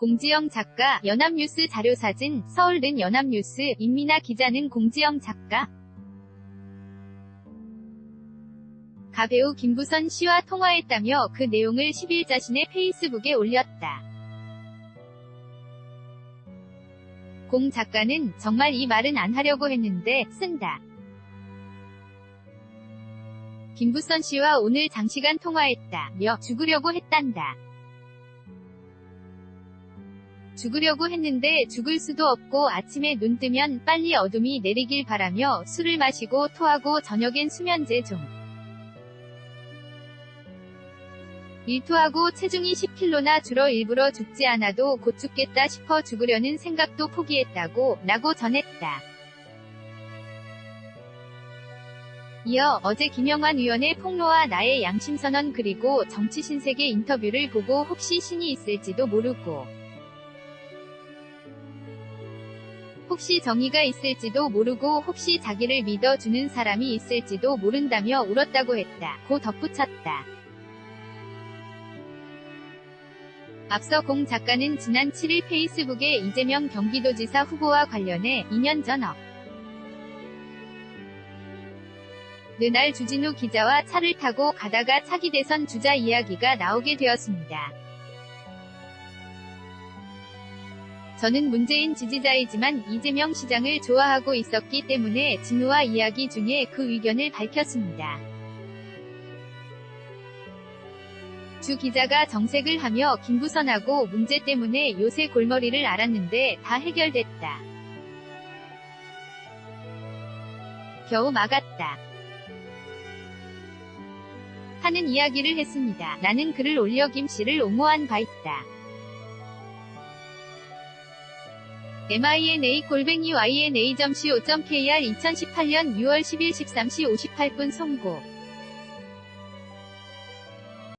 공지영 작가, 연합뉴스 자료사진, 서울는 연합뉴스, 임미나 기자는 공지영 작가. 가배우 김부선 씨와 통화했다며 그 내용을 10일 자신의 페이스북에 올렸다. 공 작가는 정말 이 말은 안 하려고 했는데 쓴다. 김부선 씨와 오늘 장시간 통화했다. 며 죽으려고 했단다. 죽으려고 했는데 죽을 수도 없고 아침에 눈 뜨면 빨리 어둠이 내리길 바라며 술을 마시고 토하고 저녁엔 수면제 좀. 일토하고 체중이 10kg나 줄어 일부러 죽지 않아도 곧 죽겠다 싶어 죽으려는 생각도 포기했다고 라고 전했다. 이어 어제 김영환 의원의 폭로와 나의 양심선언 그리고 정치신세계 인터뷰를 보고 혹시 신이 있을지도 모르고 혹시 정의가 있을지도 모르고 혹시 자기를 믿어주는 사람이 있을지도 모른다며 울었다고 했다. 고 덧붙였다. 앞서 공 작가는 지난 7일 페이스북에 이재명 경기도지사 후보와 관련해 2년 전 업. 느날 주진우 기자와 차를 타고 가다가 차기 대선 주자 이야기가 나오게 되었습니다. 저는 문재인 지지자이지만 이재명 시장을 좋아하고 있었기 때문에 진우와 이야기 중에 그 의견을 밝혔습니다. 주 기자가 정색을 하며 김부선하고 문제 때문에 요새 골머리를 앓았는데 다 해결됐다. 겨우 막았다. 하는 이야기를 했습니다. 나는 글을 올려 김 씨를 옹호한 바 있다. Mina 골뱅이 yna.co.kr 2018년 6월 10일 13시 58분 송고